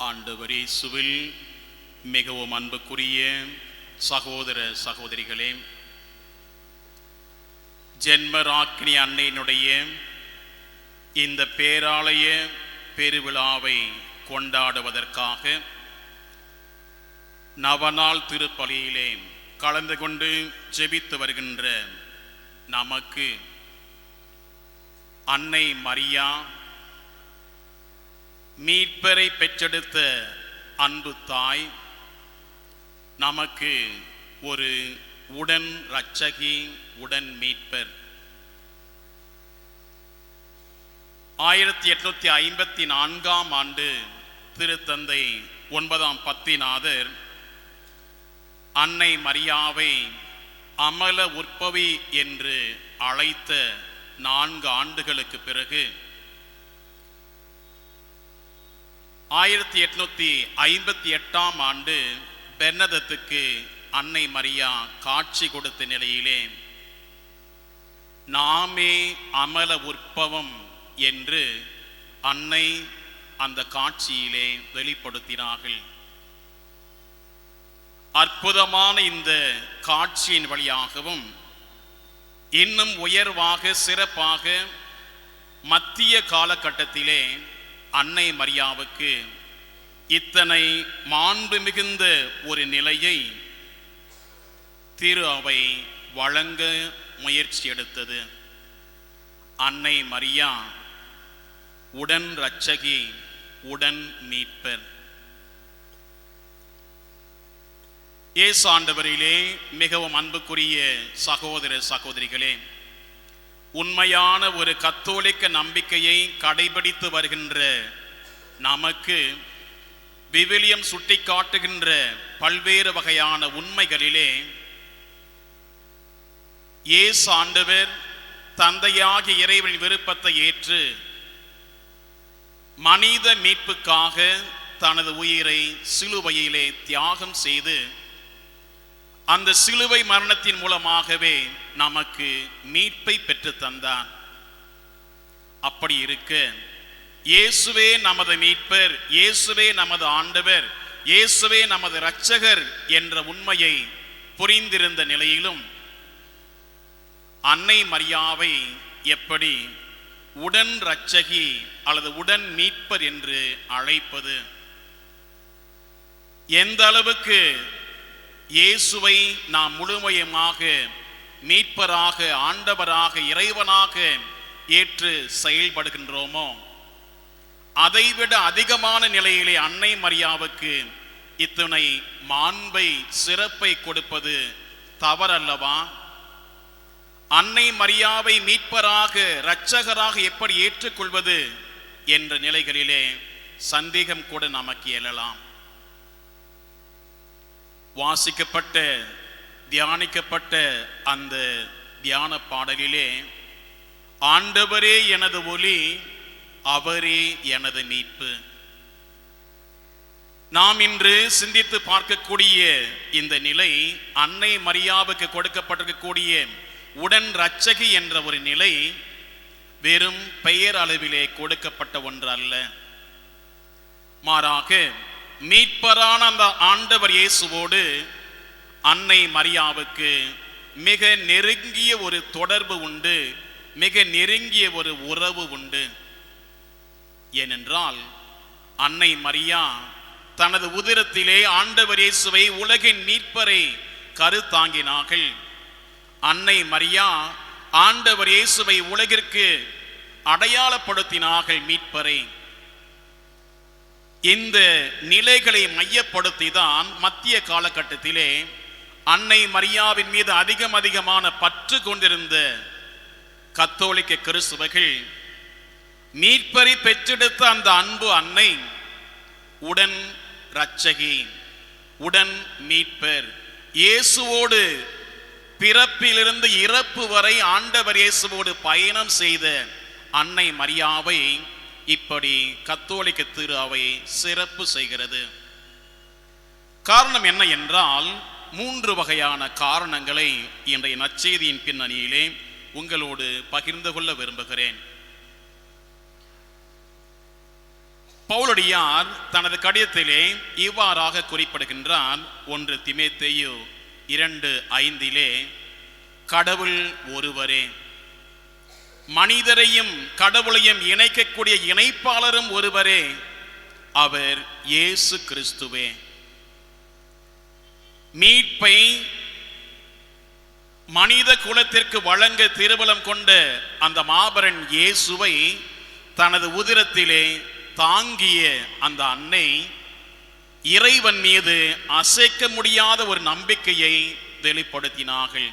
ஆண்டவர் இயேசுவில் மிகவும் அன்புக்குரிய சகோதர சகோதரிகளே ஜென்மராக்கினி அன்னையினுடைய இந்த பேராலய பெருவிழாவை கொண்டாடுவதற்காக நவநாள் திருப்பலியிலே கலந்து கொண்டு ஜெபித்து வருகின்ற நமக்கு அன்னை மரியா மீட்பரை பெற்றெடுத்த அன்பு தாய் நமக்கு ஒரு உடன் ரட்சகி உடன் மீட்பர். ஆயிரத்தி எட்நூத்தி ஐம்பத்தி நான்காம் ஆண்டு திருத்தந்தை ஒன்பதாம் பத்திநாதர் அன்னை மரியாவை அமல உற்பவி என்று அழைத்த நான்கு ஆண்டுகளுக்கு பிறகு ஆயிரத்தி எட்நூத்தி ஐம்பத்தி எட்டாம் ஆண்டு பெர்னதத்துக்கு அன்னை மரியா காட்சி கொடுத்த நிலையிலே நாமே அமல உற்பவம் என்று அன்னை அந்த காட்சியிலே வெளிப்படுத்தினார்கள். அற்புதமான இந்த காட்சியின் வழியாகவும் இன்னும் உயர்வாக சிறப்பாக மத்திய காலகட்டத்திலே அன்னை மரியாவுக்கு இத்தனை மாண்பு மிகுந்த ஒரு நிலையை திரு அவை வழங்க முயற்சி எடுத்தது. அன்னை மரியா உடன் ரட்சகி உடன் மீட்பர். ஏசாண்டவரிலே மிகவும் அன்புக்குரிய சகோதர சகோதரிகளே உண்மையான ஒரு கத்தோலிக்க நம்பிக்கையை கடைபிடித்து வருகின்ற நமக்கு விவிலியம் சுட்டி காட்டுகின்ற பல்வேறு வகையான உண்மைகளிலே இயேசு ஆண்டவர் தந்தையாகிய இறைவனின் விருப்பத்தை ஏற்று மனித மீட்புக்காக தனது உயிரை சிலுவையிலே தியாகம் செய்து அந்த சிலுவை மரணத்தின் மூலமாகவே நமக்கு மீட்பை பெற்று தந்தான். அப்படி இருக்க இயேசுவே நமது மீட்பர் இயேசுவே நமது ஆண்டவர் இயேசுவே நமது இரட்சகர் என்ற உண்மையை புரிந்திருந்த நிலையிலும் அன்னை மரியாவை எப்படி உடன் இரட்சகி அல்லது உடன் மீட்பர் என்று அழைப்பது? எந்த அளவுக்கு இயேசுவை நாம் முழுமையமாக மீட்பராக ஆண்டவராக இறைவனாக ஏற்று செயல்படுகின்றோமோ? அதைவிட அதிகமான நிலையிலே அன்னை மரியாவுக்கு இத்தனை மாண்பை சிறப்பை கொடுப்பது தவறல்லவா? அன்னை மரியாவை மீட்பராக இரட்சகராக எப்படி ஏற்றுக்கொள்வது என்ற நிலைகளிலே சந்தேகம் கூட நமக்கு எழலாம். வாசிக்கப்பட்ட தியானிக்கப்பட்ட அந்த தியான பாடலிலே ஆண்டவரே எனது ஒளி அவரே எனது மீட்பு. நாம் இன்று சிந்தித்து பார்க்கக்கூடிய இந்த நிலை அன்னை மரியாவுக்கு கொடுக்கப்பட்டிருக்கக்கூடிய உடன் ரட்சகி என்ற ஒரு நிலை வெறும் பெயர் அளவிலே கொடுக்கப்பட்ட ஒன்று அல்ல மாறாக மீட்பரான அந்த ஆண்டவர் இயேசுவோடு அன்னை மரியாவுக்கு மிக நெருங்கிய ஒரு தொடர்பு உண்டு மிக நெருங்கிய ஒரு உறவு உண்டு. ஏனென்றால் அன்னை மரியா தனது உதிரத்திலே ஆண்டவர் இயேசுவை உலகின் மீட்பரை கருத்தாங்கினார்கள். அன்னை மரியா ஆண்டவர் இயேசுவை உலகிற்கு அடையாளப்படுத்தினார்கள் மீட்பரை. இந்த நிலைகளை மையப்படுத்தி தான் மத்திய காலகட்டத்திலே அன்னை மரியாவின் மீது அதிகம் அதிகமான பற்று கொண்டிருந்த கத்தோலிக்க கிறிஸ்துவர்கள் மீட்பறி பெற்றெடுத்த அந்த அன்பு அன்னை உடன் ரட்சகி உடன் மீட்பர். இயேசுவோடு பிறப்பிலிருந்து இறப்பு வரை ஆண்டவர் இயேசுவோடு பயணம் செய்த அன்னை மரியாவை இப்படி கத்தோலிக்க திரு அவை சிறப்பு செய்கிறது. காரணம் என்ன என்றால் மூன்று வகையான காரணங்களை இன்றைய நற்செய்தியின் பின்னணியிலே உங்களோடு பகிர்ந்து கொள்ள விரும்புகிறேன். பவுலடியார் தனது கடிதத்திலே இவ்வாறாக குறிப்பிடுகின்றார். ஒன்று திமேத்தேயு இரண்டு ஐந்திலே கடவுள் ஒருவரே மனிதரையும் கடவுளையும் இணைக்கக்கூடிய இணைப்பாளரும் ஒருவரே அவர் இயேசு கிறிஸ்துவே. மீட்பை மனித குலத்திற்கு வழங்க திருபலம் கொண்ட அந்த மாபரன் இயேசுவை தனது உதிரத்திலே தாங்கிய அந்த அன்னை இறைவன் மீது அசைக்க முடியாத ஒரு நம்பிக்கையை வெளிப்படுத்தினார்கள்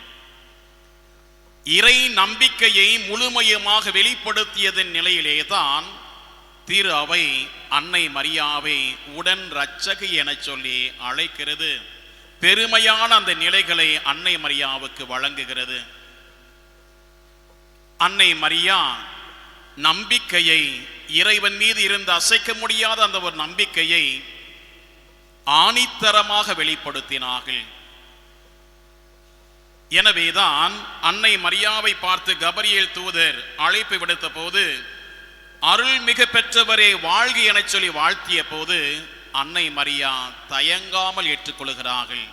இறை நம்பிக்கையை முழுமையமாக வெளிப்படுத்தியதன் நிலையிலேதான் திரு அவை அன்னை மரியாவை உடன் ரட்சகி என சொல்லி அழைக்கிறது. பெருமையான அந்த நிலைகளை அன்னை மரியாவுக்கு வழங்குகிறது. அன்னை மரியா நம்பிக்கையை இறைவன் மீது இருந்து அசைக்க முடியாத அந்த ஒரு நம்பிக்கையை ஆணித்தரமாக வெளிப்படுத்தினார்கள். எனவேதான் அன்னை மரியாவை பார்த்து கபரியேல் தூதர் அழைப்பு விடுத்த போது அருள் மிக பெற்றவரே வாழ்க எனச் சொல்லி வாழ்த்திய போது அன்னை மரியா தயங்காமல் ஏற்றுக்கொள்கிறார்கள்.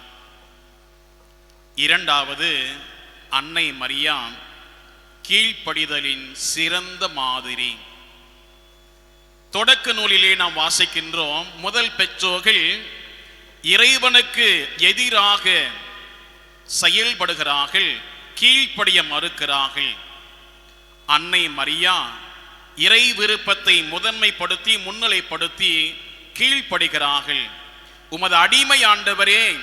இரண்டாவது அன்னை மரியா கீழ்ப்படிதலின் சிறந்த மாதிரி. தொடக்க நூலிலே நாம் வாசிக்கின்றோம் முதல் பெற்றோர்கள் இறைவனுக்கு எதிராக செயல்படுகிறார்கள் கீழ்ப்படிய மறுக்கிறார்கள். அன்னை மரியா இறை விருப்பத்தை முதன்மைப்படுத்தி முன்னிலைப்படுத்தி கீழ்ப்படுகிறார்கள். உமது அடிமை ஆண்டவரே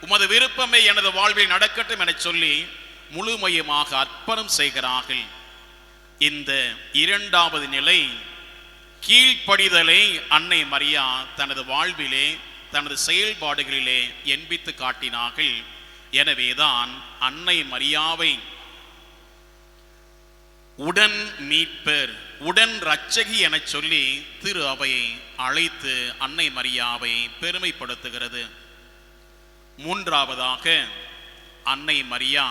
உமது விருப்பமே எனது வாழ்வில் நடக்கட்டும் என சொல்லி முழுமையுமாக அர்ப்பணம் செய்கிறார்கள். இந்த இரண்டாவது நிலை கீழ்ப்படிதலை அன்னை மரியா தனது வாழ்விலே தனது செயல்பாடுகளிலே என்பித்து காட்டினார்கள். எனவேதான் அன்னை மரியாவை உடன் மீட்பர் உடன் ரட்சகி என சொல்லி திரு அவையை அழைத்து அன்னை மரியாவை பெருமைப்படுத்துகிறது. மூன்றாவதாக அன்னை மரியா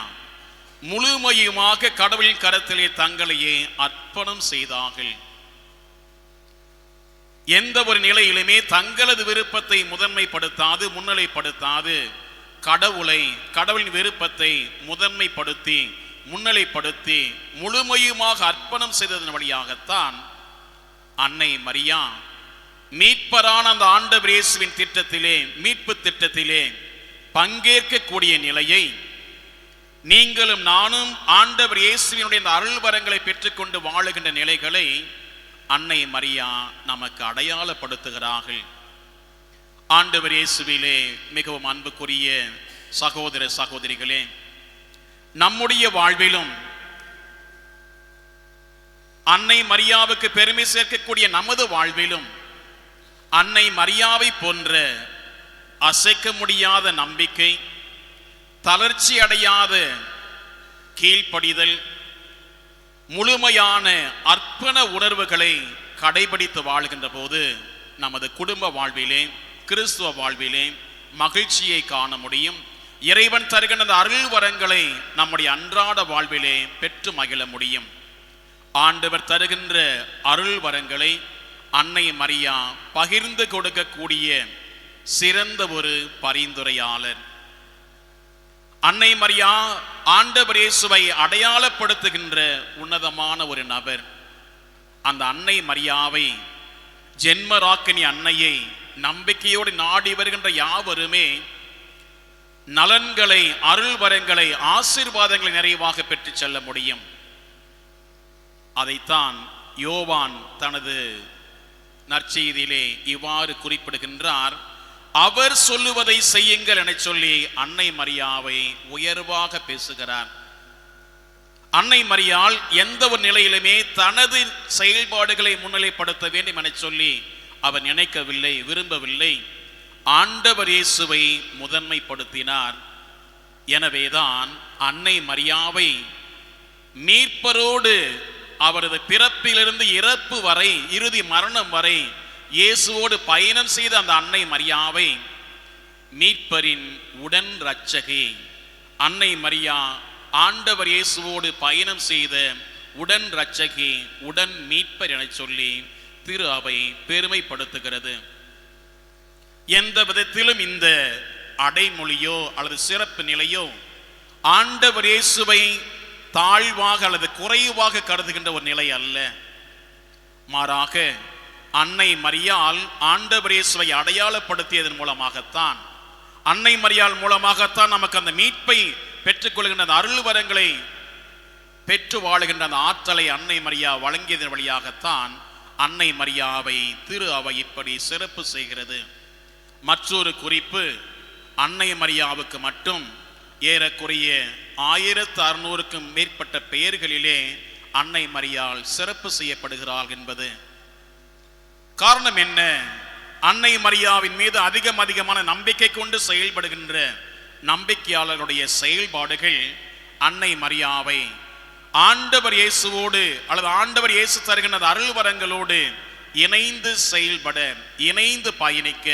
முழுமையுமாக கடவுளின் கரத்திலே தங்களையே அர்ப்பணம் செய்தார்கள். எந்த ஒரு நிலையிலுமே தங்களது விருப்பத்தை முதன்மைப்படுத்தாது முன்னிலைப்படுத்தாது. கடவுளை கடவுளின் விருப்பத்தை முதன்மைப்படுத்தி முன்னிலைப்படுத்தி முழுமையுமாக அர்ப்பணம் செய்ததன் வழியாகத்தான் அன்னை மரியா மீட்பரான அந்த ஆண்டவர் இயேசுவின் திட்டத்திலே மீட்பு திட்டத்திலே பங்கேற்கக்கூடிய நிலையை நீங்களும் நானும் ஆண்டவர் இயேசுவினுடைய இந்த அருள் வரங்களை பெற்றுக்கொண்டு வாழுகின்ற நிலைகளை அன்னை மரியா நமக்கு அடையாளப்படுத்துகிறார்கள். ஆண்டவர் இயேசுவிலே மிகவும் அன்புக்குரிய சகோதர சகோதரிகளே நம்முடைய வாழ்விலும் அன்னை மரியாவுக்கு பெருமை சேர்க்கக்கூடிய நமது வாழ்விலும் அன்னை மரியாவை போன்ற அசைக்க முடியாத நம்பிக்கை தளர்ச்சி அடையாத கீழ்ப்படிதல் முழுமையான அர்ப்பண உணர்வுகளை கடைபிடித்து வாழ்கின்ற போது நமது குடும்ப வாழ்விலே கிறிஸ்துவ வாழ்விலே மகிழ்ச்சியை காண முடியும். இறைவன் தருகின்ற அந்த அருள் வரங்களை நம்முடைய அன்றாட வாழ்விலே பெற்று மகிழ முடியும். ஆண்டவர் தருகின்ற அருள் வரங்களை அன்னை மரியா பகிர்ந்து கொடுக்கக்கூடிய சிறந்த ஒரு பரிந்துரையாளர். அன்னை மரியா ஆண்டவர் இயேசுவை அடையாளப்படுத்துகின்ற உன்னதமான ஒரு நபர். அந்த அன்னை மரியாவை ஜென்மராக்கினி அன்னையை நம்பிக்கையோடு நாடி வருகின்ற யாவருமே நலன்களை அருள் வரங்களை ஆசீர்வாதங்களை நிறைவாக பெற்று செல்ல முடியும். அதைத்தான் யோவான் தனது நற்செய்தியிலே இவ்வாறு குறிப்பிடுகின்றார். அவர் சொல்லுவதை செய்யுங்கள் என சொல்லி அன்னை மரியாவை உயர்வாக பேசுகிறார். அன்னை மரியாள் எந்த ஒரு நிலையிலுமே தனது செயல்பாடுகளை முன்னிலைப்படுத்த வேண்டும் என சொல்லி அவர் நினைக்கவில்லை விரும்பவில்லை. ஆண்டவர் இயேசுவை முதன்மைப்படுத்தினார். எனவேதான் அன்னை மரியாவை மீட்பரோடு அவரது பிறப்பிலிருந்து இறப்பு வரை இறுதி மரணம் வரை இயேசுவோடு பயணம் செய்த அந்த அன்னை மரியாவை மீட்பரின் உடன் ரட்சகி அன்னை மரியா ஆண்டவர் இயேசுவோடு பயணம் செய்த உடன் ரட்சகி உடன் மீட்பர் என சொல்லி திரு அவை பெருமைப்படுத்துகிறது. எந்த விதத்திலும் இந்த அடைமொழியோ அல்லது சிறப்பு நிலையோ ஆண்டவர் இயேசுவை தாழ்வாக அல்லது குறைவாக கருதுகின்ற ஒரு நிலை அல்ல. மாறாக அன்னை மரியால் ஆண்டவர் இயேசுவை அடையாளப்படுத்தியதன் மூலமாகத்தான் அன்னை மரியால் மூலமாகத்தான் நமக்கு அந்த மீட்பை பெற்றுக்கொள்கின்ற அந்த அருள் வரங்களை பெற்று வாழுகின்ற அந்த ஆற்றலை அன்னை மரியா வழங்கியதன் வழியாகத்தான் அன்னை மரியாவை திரு அவை இப்படி சிறப்பு செய்கிறது. மற்றொரு குறிப்பு அன்னை மரியாவுக்கு மட்டும் ஏறக்குறைய ஆயிரத்து அறுநூறுக்கும் மேற்பட்ட பெயர்களிலே அன்னை மரியால் சிறப்பு செய்யப்படுகிறாள் என்பது. காரணம் என்ன? அன்னை மரியாவின் மீது அதிகம் அதிகமான நம்பிக்கை கொண்டு செயல்படுகின்ற நம்பிக்கையாளருடைய செயல்பாடுகள் அன்னை மரியாவை ஆண்டவர் இயேசுவோடு அல்லது ஆண்டவர் இயேசு தருகின்ற அந்த அருள் வரங்களோடு இணைந்து செயல்பட இணைந்து பயணிக்க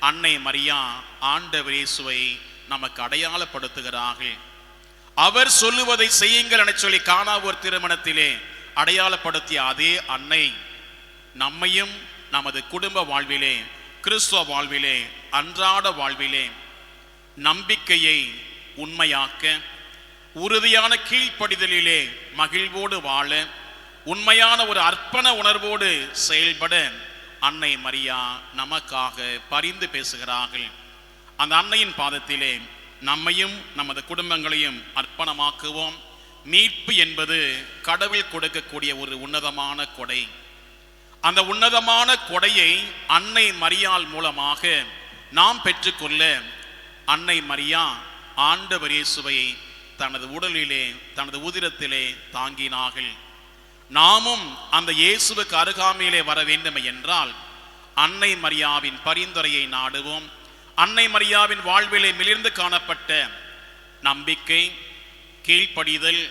அன்னை மரியா ஆண்டவர் இயேசுவை நமக்கு அடையாளப்படுத்துகிறார்கள். அவர் சொல்லுவதை செய்யுங்கள் என சொல்லி காணா ஒரு திருமணத்திலே அடையாளப்படுத்திய அதே அன்னை நம்மையும் நமது குடும்ப வாழ்விலே கிறிஸ்துவ வாழ்விலே அன்றாட வாழ்விலே நம்பிக்கையை உண்மையாக்க உறுதியான கீழ்ப்படிதலிலே மகிழ்வோடு வாழ உண்மையான ஒரு அர்ப்பண உணர்வோடு செயல்பட அன்னை மரியா நமக்காக பரிந்து பேசுகிறார்கள். அந்த அன்னையின் பாதத்திலே நம்மையும் நமது குடும்பங்களையும் அர்ப்பணமாக்குவோம். மீட்பு என்பது கடவுள் கொடுக்கக்கூடிய ஒரு உன்னதமான கொடை. அந்த உன்னதமான கொடையை அன்னை மரியாள் மூலமாக நாம் பெற்றுக்கொள்ள அன்னை மரியா ஆண்டவர் இயேசுவை தனது உடலிலே தனது உதிரத்திலே தாங்கினார்கள். நாமும் அந்த இயேசுவுக்கு அருகாமையிலே வர வேண்டும் என்றால் அன்னை மரியாவின் பரிந்துரையை நாடுவோம். அன்னை மரியாவின் வாழ்விலே மிளிர்ந்து காணப்பட்ட நம்பிக்கை கீழ்ப்படிதல்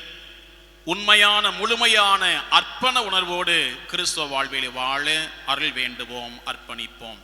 உண்மையான முழுமையான அர்ப்பண உணர்வோடு கிறிஸ்துவ வாழ்விலே வாழ அருள் வேண்டுவோம் அர்ப்பணிப்போம்.